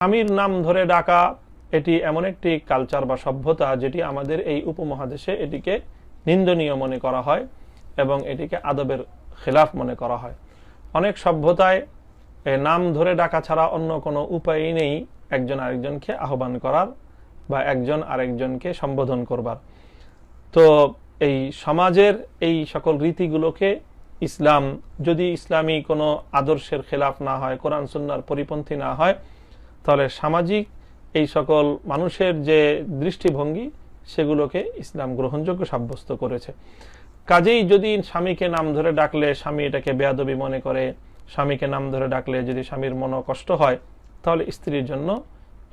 স্বামীর নাম ধরে ডাকা, এটি এমন একটি কালচার বা সভ্যতা যেটি আমাদের এই উপমহাদেশে এটিকে নিন্দনীয় মনে করা হয় এবং এটিকে আদবের খেলাফ মনে করা হয়। অনেক সভ্যতায় নাম ধরে ডাকা ছাড়া অন্য কোনো উপায়ই নেই একজন আরেকজনকে আহ্বান করার বা একজন আরেকজনকে সম্বোধন করবার। তো এই সমাজের এই সকল রীতিগুলোকে ইসলাম, যদি ইসলামী কোনো আদর্শের খেলাফ না হয়, কোরআন, সুন্নার পরিপন্থী না হয়, তাহলে সামাজিক এই সকল মানুষের যে দৃষ্টিভঙ্গি, সেগুলোকে ইসলাম গ্রহণযোগ্য সাব্যস্ত করেছে। কাজেই যদি স্বামীকে নাম ধরে ডাকলে স্বামী এটাকে বেয়াদবি মনে করে, স্বামীকে নাম ধরে ডাকলে যদি স্বামীর মনো কষ্ট হয়, তাহলে স্ত্রীর জন্য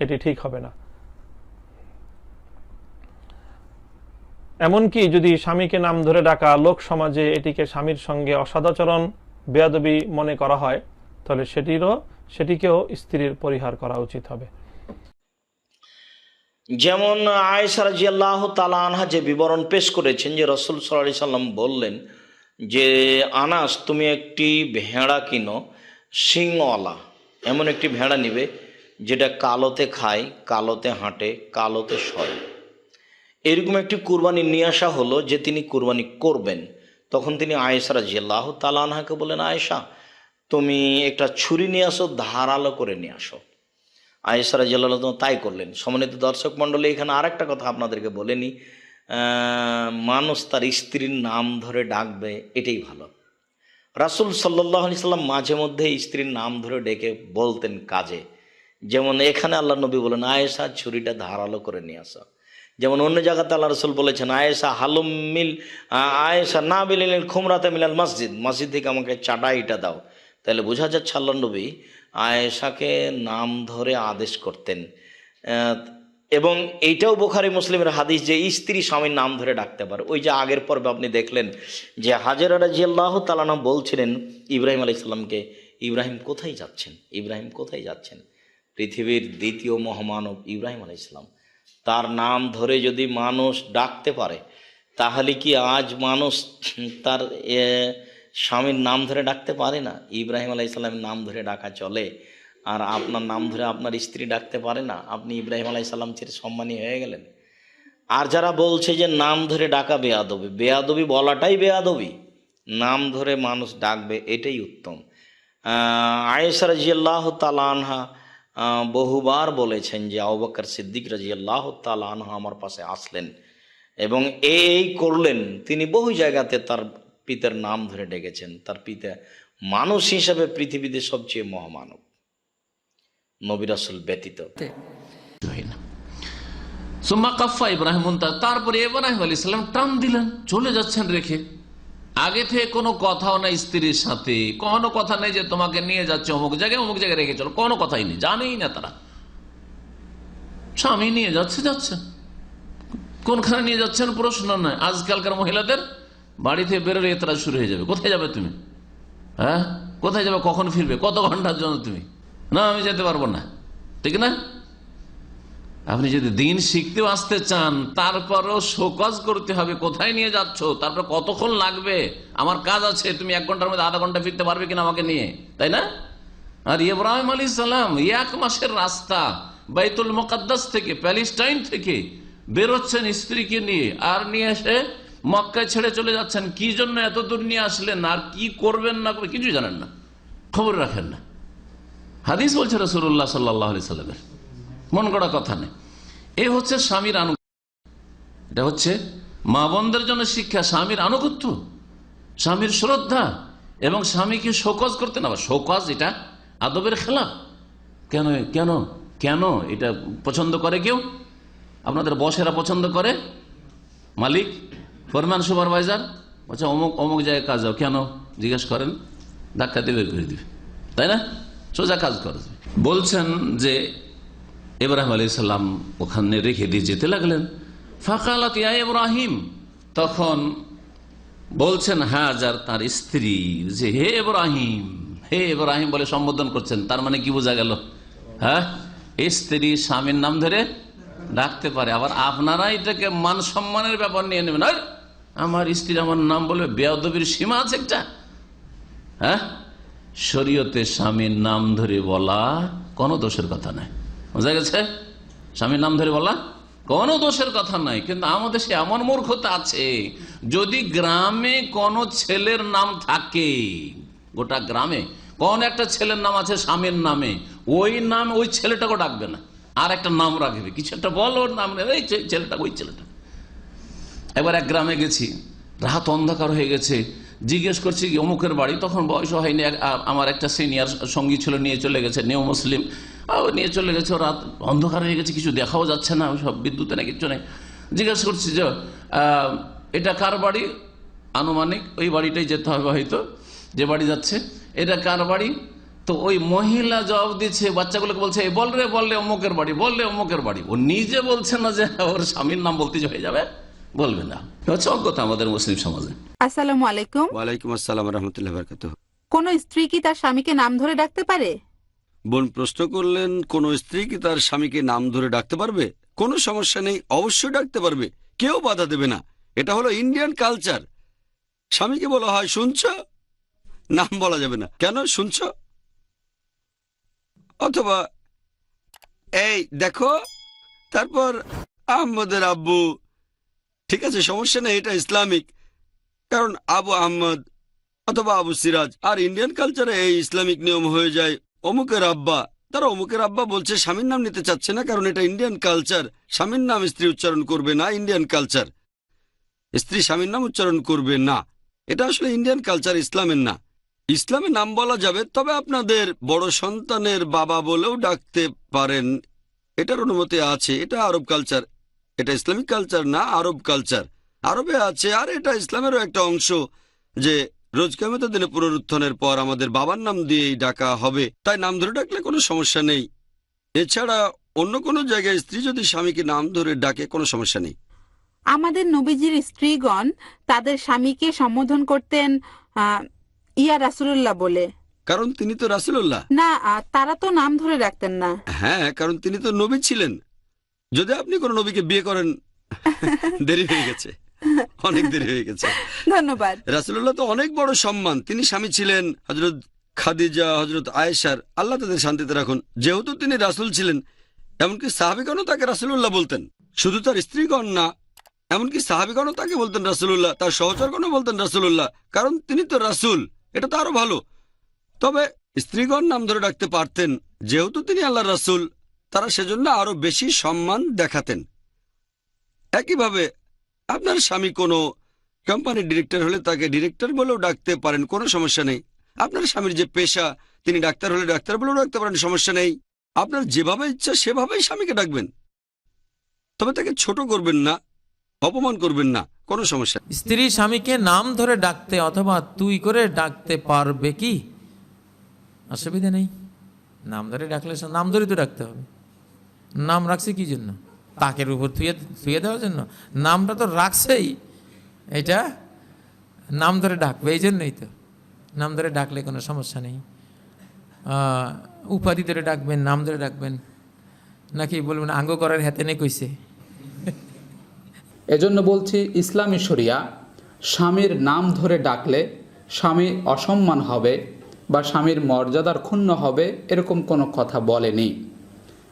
এটি ঠিক হবে না। এমনকি যদি স্বামীকে নাম ধরে ডাকা লোক সমাজে এটিকে স্বামীর সঙ্গে অসদাচরণ, বেয়াদবি মনে করা হয়, তাহলে সেটিরও, সেটিকেও স্ত্রীর পরিহার করা উচিত হবে। যেমন আয়েশা রাজিয়াল্লাহ তালা আনহা যে বিবরণ পেশ করেছেন যে রসুল সাল্লাহ সাল্লাম বললেন যে, আনাস, তুমি একটি ভেড়া কিনো, শিংওয়ালা। এমন একটি ভেড়া নিবে, যেটা কালোতে খায়, কালোতে হাঁটে, কালোতে সয় এরকম একটি কুরবানি নিয়ে আসা হলো যে তিনি কুরবানি করবেন। তখন তিনি আয়েশা রাজিয়াল্লাহ তালা আনহাকে বলেন আয়েশা, তুমি একটা ছুরি নিয়ে আসো, ধারালো করে নিয়ে আসো। আয়েসারা জাল্লাহ তাই করলেন। সম্মানিত দর্শক মণ্ডলী, এখানে আরেকটা কথা আপনাদেরকে বলেনি মানুষ তার স্ত্রীর নাম ধরে ডাকবে, এটাই ভালো। রাসুল সাল্লাহ আলি সাল্লাম মাঝে মধ্যে স্ত্রীর নাম ধরে ডেকে বলতেন কাজে। যেমন এখানে আল্লাহ নবী বলেন, আয়েশা, ছুরিটা ধারালো করে নিয়ে আসা। যেমন অন্য জায়গাতে আল্লাহ রসুল বলেছেন, আয়েশা হালুম মিল, আ- আয়েশা না বিলিলেন খুমরাতে মিলাল মসজিদ। মসজিদ থেকে আমাকে চাটাইটা দাও। তাহলে বোঝা যাচ্ছে আল্লাহ নবী আয়েশাকে নাম ধরে আদেশ করতেন। এবং এইটাও বোখারি মুসলিমের হাদিস যে স্ত্রী স্বামীর নাম ধরে ডাকতে পারে। ওই যে আগের পর্বে আপনি দেখলেন যে হাজেরা রাজিয়াল্লাহ তালানা বলছিলেন ইব্রাহিম আলাইহিস সালামকে, ইব্রাহিম কোথায় যাচ্ছেন? ইব্রাহিম কোথায় যাচ্ছেন? পৃথিবীর দ্বিতীয় মহামানব ইব্রাহিম আলাইসালাম তার নাম ধরে যদি মানুষ ডাকতে পারে, তাহলে কি আজ মানুষ তার স্বামীর নাম ধরে ডাকতে পারে না? ইব্রাহিম আলাইসাল্লামের নাম ধরে ডাকা চলে। আর আপনার নাম ধরে আপনার স্ত্রী ডাকতে পারে না? আপনি ইব্রাহিম আলাইসাল্লাম ছেড়ে সম্মানী হয়ে গেলেন। আর যারা বলছে যে নাম ধরে ডাকা বেয়াদবি বেয়াদবি বলাটাই বেয়াদবি। নাম ধরে মানুষ ডাকবে, এটাই উত্তম। আয়েসা রাজিয়াল্লাহ তালানহা বহুবার বলেছেন যে আবাকর সিদ্দিক রাজিয়াল্লাহ তালানহা আমার পাশে আসলেন এবং এই করলেন। তিনি বহু জায়গাতে তার পিতার নাম ধরে ডেকেছেন। তার পিতা মানুষ হিসাবে পৃথিবীতে সবচেয়ে মহামানব। নবিরাসুল ব্যতীত। সুম্মা কাফা ইব্রাহিম তারপরে ইব্রাহিম আলী সাল্লাম টান দিলেন, চলে যাচ্ছেন রেখে। আগে থেকে কোনো কথাও নাই স্ত্রীর সাথে। কোনো কথা নেই যে তোমাকে নিয়ে যাচ্ছে, অমুক জায়গায় অমুক জায়গায় রেখে চলো। কোনো কথাই নেই, জানেই না তারা। স্বামী নিয়ে যাচ্ছে যাচ্ছে। কোনখানে নিয়ে যাচ্ছেন প্রশ্ন নয় আজকালকার মহিলাদের বাড়ি থেকে বেরোলে তারা শুরু হয়ে যাবে। কোথায় যাবে তুমি? হ্যাঁ? কোথায় যাবে? কখন ফিরবে? কত ঘণ্টার জন্য তুমি? না, আমি যেতে পারব না। ঠিক না? আপনি যদি দিন শিখতেও আসতে চান, তারপরও শোকজ করতে হবে, কোথায় নিয়ে যাচ্ছ? তারপর কতক্ষণ লাগবে? আমার কাজ আছে, তুমি এক ঘণ্টার মধ্যে আধা ঘণ্টা ফিরতে পারবে কিনা আমাকে নিয়ে, তাই না? আর ইব্রাহিম আলী সালাম এক মাসের রাস্তা বাইতুল মোকাদ্দাস থেকে, প্যালেস্টাইন থেকে বেরোচ্ছেন স্ত্রীকে নিয়ে, আর নিয়ে এসে মক্কায় ছেড়ে চলে যাচ্ছেন। কি জন্য এত দূর নিয়ে আসলেন? আর কি করবেন না করবেন? কিছুই জানেন না, খবর রাখেন না। হাদিস বলছে রসুল্লাহ সাল্লাহ সাল্লামের। মন করা কথা নেই। এ হচ্ছে স্বামীর আনুগত্য। এটা হচ্ছে মা বোনদের জন্য শিক্ষা, স্বামীর আনুগত্য, স্বামীর শ্রদ্ধা এবং স্বামীকে শোকজ করতে না, শোকজ এটা আদবের খেলা কেন কেন কেন এটা পছন্দ করে কেউ? আপনাদের বসেরা পছন্দ করে? মালিক ফরম্যান সুপারভাইজার? বলছে, অমুক অমুক জায়গায় কাজ যাও কেন? জিজ্ঞেস করেন, ধাক্কা দিয়ে বের করে দিবে। তাই না? সোজা কাজ করে। বলছেন যে ইব্রাহিম আলী সাল্লাম ওখানে রেখে দিয়ে যেতে লাগলেন। ফাঁকালত ইয়া ইব্রাহিম। তখন বলছেন হাজার তার স্ত্রী যে হে ইব্রাহিম হে ইব্রাহিম বলে সম্বোধন করছেন। তার মানে কি বোঝা গেল? হ্যাঁ? স্ত্রী স্বামীর নাম ধরে ডাকতে পারে। আবার আপনারা এটাকে মান সম্মানের ব্যাপার নিয়ে নেবেন। "আরে, আমার স্ত্রী আমার নাম বলবে বেয়াদবির সীমা আছে একটা। হ্যাঁ? শরীয়তে স্বামীর নাম ধরে বলা কোনো দোষের কথা নাই বোঝা গেছে? স্বামীর নাম ধরে বলা কোনো দোষের কথা নাই, কিন্তু আমাদের সে এমন মূর্খতা আছে, যদি গ্রামে কোন ছেলের নাম থাকে, গোটা গ্রামে, কোন একটা ছেলের নাম আছে স্বামীর নামে, ওই নাম ওই ছেলেটাকে ডাকবে না, আর একটা নাম রাখবে, কিছু একটা বল ওর নাম এই ছেলেটা, ওই ছেলেটা। একবার এক গ্রামে গেছি, রাত অন্ধকার হয়ে গেছে, জিজ্ঞেস করছি অমুকের বাড়ি? তখন বয়স হয়নি আমার একটা সিনিয়র সঙ্গী ছিল, নিয়ে চলে গেছে, নিউ মুসলিম। নিয়ে চলে গেছে ও রাত অন্ধকার হয়ে গেছে কিছু দেখাও যাচ্ছে না সব বিদ্যুতে না কিছু নেই। জিজ্ঞেস করছি যে এটা কার বাড়ি? আনুমানিক ওই বাড়িটাই যেতে হবে হয়তো যে বাড়ি যাচ্ছে। এটা কার বাড়ি? তো ওই মহিলা জবাব দিচ্ছে বাচ্চাগুলোকে বলছে "এই বল রে বললে অমুকের বাড়ি বললে অমুকের বাড়ি। ও নিজে বলছে না যে ওর স্বামীর নাম বলতে যে হয়ে যাবে বলবে না। হচ্ছে অজ্ঞতা আমাদের মুসলিম সমাজে। আসসালামু আলাইকুম। ওয়ালাইকুম আসসালাম রহমতুল্লাহ বরকাত কোন স্ত্রী কি তার স্বামীকে নাম ধরে ডাকতে পারে? বোন প্রশ্ন করলেন, কোন স্ত্রী কি তার স্বামীকে নাম ধরে ডাকতে পারবে? কোনো সমস্যা নেই, অবশ্যই ডাকতে পারবে। কেউ বাধা দেবে না। এটা হলো ইন্ডিয়ান কালচার স্বামীকে বলা হয়, শুনছ? নাম বলা যাবে না। কেন? শুনছ? অথবা, এই, দেখো, তারপর আহমদের আব্বু। ঠিক আছে, সমস্যা নেই, এটা ইসলামিক। কারণ আবু আহমদ অথবা আবু সিরাজ, আর ইন্ডিয়ান কালচারে এই ইসলামিক নিয়ম হয়ে যায়। অমুকের আব্বা। তারা অমুকের আব্বা বলছে, স্বামীর নাম নিতে চাচ্ছে না, কারণ এটা ইন্ডিয়ান কালচার স্বামীর নাম স্ত্রী উচ্চারণ করবে না ইন্ডিয়ান কালচার স্ত্রী স্বামীর নাম উচ্চারণ করবে না। এটা আসলে ইন্ডিয়ান কালচার ইসলামের না। ইসলামের নাম বলা যাবে, তবে আপনাদের বড় সন্তানের বাবা বলেও ডাকতে পারেন। এটার অনুমতি আছে, এটা আরব কালচার এটা ইসলামিক কালচার না, আরব কালচার আরবে আছে, আর এটা ইসলামেরও একটা অংশ যে রোজ কেমতের দিনে পুনরুত্থানের পর আমাদের বাবার নাম দিয়েই ডাকা হবে। তাই নাম ধরে ডাকলে কোনো সমস্যা নেই। এছাড়া অন্য কোনো জায়গায় স্ত্রী যদি স্বামীকে নাম ধরে ডাকে কোনো সমস্যা নেই। আমাদের নবীজির স্ত্রীগণ তাদের স্বামীকে সম্বোধন করতেন ইয়া রাসুলুল্লাহ বলে। কারণ তিনি তো রাসুল্লাহ না তারা তো নাম ধরে ডাকতেন না। হ্যাঁ কারণ তিনি তো নবী ছিলেন। যদি আপনি কোনো নবীকে বিয়ে করেন দেরি হয়ে গেছে। অনেক দেরি হয়ে গেছে। ধন্যবাদ। রাসুল্লাহ তো অনেক বড় সম্মান। তিনি স্বামী ছিলেন হজরত খাদিজা হজরত আয়েশার। আল্লাহ তাদের শান্তিতে রাখুন। যেহেতু তিনি রাসুল ছিলেন এমনকি সাহাবিগণও তাকে রাসুল্লাহ বলতেন। শুধু তার স্ত্রীগণ না এমনকি সাহাবিগণও তাকে বলতেন রাসুল্লাহ তার সহচরগণও বলতেন রাসুল্লাহ কারণ তিনি তো রাসুল এটা তো আরও ভালো। তবে স্ত্রীগণ নাম ধরে ডাকতে পারতেন। যেহেতু তিনি আল্লাহ রাসুল তারা সেজন্য আরও বেশি সম্মান দেখাতেন। একইভাবে আপনার স্বামী কোনো কোম্পানির ডিরেক্টর হলে তাকে ডিরেক্টর বলেও ডাকতে পারেন, কোনো সমস্যা নেই। আপনার স্বামীর যে পেশা, তিনি ডাক্তার হলে ডাক্তার বলেও ডাকতে পারেন, সমস্যা নেই। আপনার যেভাবে ইচ্ছা, সেভাবেই স্বামীকে ডাকবেন। তবে তাকে ছোট করবেন না, অপমান করবেন না, কোনো সমস্যা। স্ত্রী স্বামীকে নাম ধরে ডাকতে অথবা তুই করে ডাকতে পারবে কি? অসুবিধা নেই। নাম ধরে ডাকলে নাম ধরে তো ডাকতে হবে। নাম রাখছে কি জন্য? তাকের উপর থুয়ে থুয়ে দেওয়ার জন্য। নামটা তো রাখছেই। এটা নাম ধরে ডাকবে এই জন্যই তো। নাম ধরে ডাকলে কোনো সমস্যা নেই। উপাধি ধরে ডাকবেন, নাম ধরে ডাকবেন। নাকি বলবেন, আঙ্গ করার হাতে নেই কইছে। এজন্য বলছি, ইসলামী শরিয়া স্বামীর নাম ধরে ডাকলে স্বামী অসম্মান হবে বা স্বামীর মর্যাদার ক্ষুণ্ণ হবে, এরকম কোনো কথা বলেনি।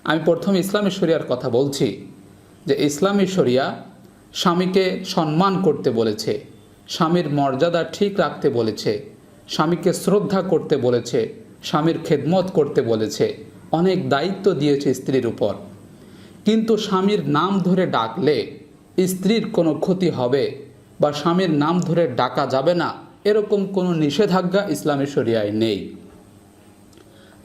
আমি প্রথম ইসলামী শরিয়ার কথা বলছি। যে ইসলামী শরিয়া স্বামীকে সম্মান করতে বলেছে, স্বামীর মর্যাদা ঠিক রাখতে বলেছে, স্বামীকে শ্রদ্ধা করতে বলেছে, স্বামীর খেদমত করতে বলেছে, অনেক দায়িত্ব দিয়েছে স্ত্রীর উপর। কিন্তু স্বামীর নাম ধরে ডাকলে স্ত্রীর কোনো ক্ষতি হবে বা স্বামীর নাম ধরে ডাকা যাবে না, এরকম কোনো নিষেধাজ্ঞা ইসলামী শরিয়ায় নেই।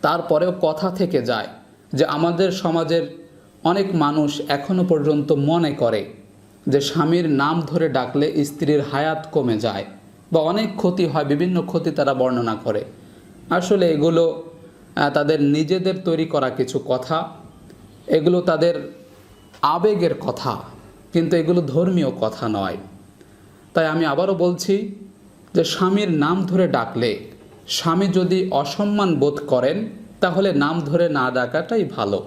তারপরেও কথা থেকে যায় যে আমাদের সমাজের অনেক মানুষ এখনও পর্যন্ত মনে করে যে স্বামীর নাম ধরে ডাকলে স্ত্রীর হায়াত কমে যায় বা অনেক ক্ষতি হয়, বিভিন্ন ক্ষতি তারা বর্ণনা করে। আসলে এগুলো তাদের নিজেদের তৈরি করা কিছু কথা। এগুলো তাদের আবেগের কথা, কিন্তু এগুলো ধর্মীয় কথা নয়। তাই আমি আবারও বলছি যে স্বামীর নাম ধরে ডাকলে স্বামী যদি অসম্মান বোধ করেন, তাহলে নাম ধরে না ডাকাটাই ভালো।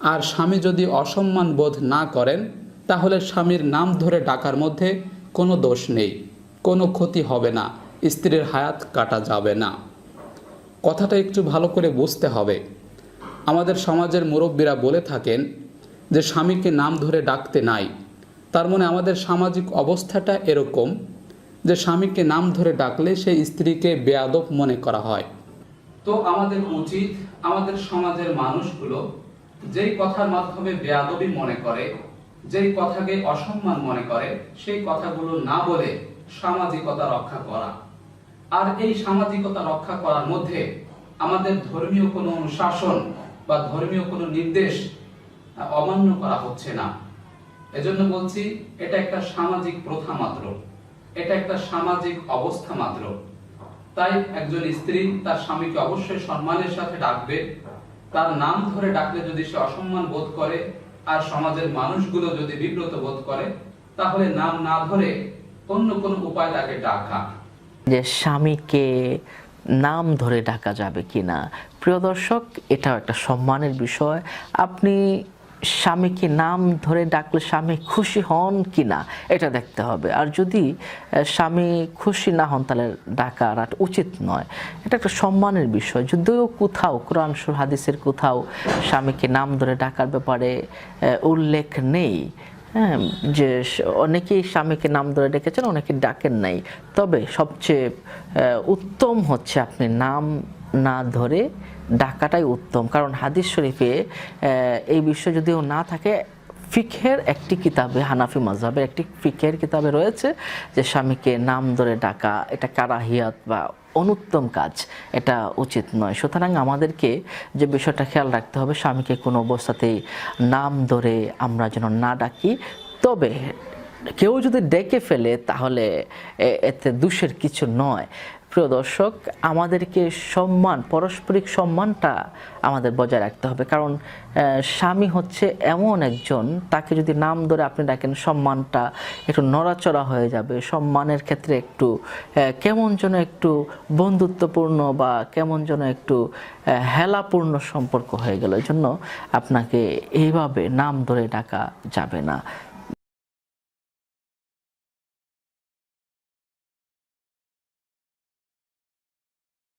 আর স্বামী যদি অসম্মান বোধ না করেন, তাহলে স্বামীর নাম ধরে ডাকার মধ্যে কোনো দোষ নেই, কোনো ক্ষতি হবে না, স্ত্রীর হায়াত কাটা যাবে না। কথাটা একটু ভালো করে বুঝতে হবে। আমাদের সমাজের মুরব্বীরা বলে থাকেন যে, স্বামীকে নাম ধরে ডাকতে নাই। তার মানে আমাদের সামাজিক অবস্থাটা এরকম যে, স্বামীকে নাম ধরে ডাকলে সেই স্ত্রীকে বেয়াদব মনে করা হয়। তো আমাদের উচিত, আমাদের সমাজের মানুষগুলো যেই কথার মাধ্যমে বেয়াদবি মনে করে, যেই কথাকে অসম্মান মনে করে, সেই কথাগুলো না বলে সামাজিকতা রক্ষা করা। আর এই সামাজিকতা রক্ষা করার মধ্যে আমাদের ধর্মীয় কোনো অনুশাসন বা ধর্মীয় কোনো নির্দেশ অমান্য করা হচ্ছে না। এজন্য বলছি, এটা একটা সামাজিক প্রথা মাত্র। এটা একটা সামাজিক অবস্থা মাত্র। তাই একজন স্ত্রী তার স্বামীকে অবশ্যই সম্মানের সাথে ডাকবে তার নাম ধরে ডাকলে যদি সে অসম্মান বোধ করে, আর সমাজের মানুষগুলো যদি বিব্রত বোধ করে, তাহলে নাম না ধরে অন্য কোন উপায় তাকে ডাকা। যে স্বামীকে নাম ধরে ডাকা যাবে কিনা। প্রিয় দর্শক, এটাও একটা সম্মানের বিষয়। আপনি স্বামীকে নাম ধরে ডাকলে স্বামী খুশি হন কি না এটা দেখতে হবে। আর যদি স্বামী খুশি না হন, তাহলে ডাকা আর উচিত নয়। এটা একটা সম্মানের বিষয়। যদিও কোথাও, কোরআন সুর, হাদিসের কোথাও স্বামীকে নাম ধরে ডাকার ব্যাপারে উল্লেখ নেই হ্যাঁ যে অনেকেই স্বামীকে নাম ধরে ডেকেছেন, অনেকে ডাকেন নাই। তবে সবচেয়ে উত্তম হচ্ছে আপনি নাম না ধরে ডাকাটাই উত্তম। কারণ হাদিস শরীফে এই বিষয় যদিও না থাকে ফিখের একটি কিতাবে, হানাফি মাজহাবের একটি ফিখের কিতাবে রয়েছে যে স্বামীকে নাম ধরে ডাকা, এটা কারাহিয়াত বা অনুত্তম কাজ, এটা উচিত নয়। সুতরাং আমাদেরকে যে বিষয়টা খেয়াল রাখতে হবে, স্বামীকে কোনো অবস্থাতেই নাম ধরে আমরা যেন না ডাকি। তবে কেউ যদি ডেকে ফেলে, তাহলে এতে দোষের কিছু নয়। প্রিয় দর্শক, আমাদেরকে সম্মান, পারস্পরিক সম্মানটা আমাদের বজায় রাখতে হবে। কারণ স্বামী হচ্ছে এমন একজন, তাকে যদি নাম ধরে আপনি ডাকেন, সম্মানটা একটু নড়াচড়া হয়ে যাবে। সম্মানের ক্ষেত্রে একটু কেমন যেন একটু বন্ধুত্বপূর্ণ বা কেমন যেন একটু হেলাপূর্ণ সম্পর্ক হয়ে গেল। এই জন্য আপনাকে এইভাবে নাম ধরে ডাকা যাবে না।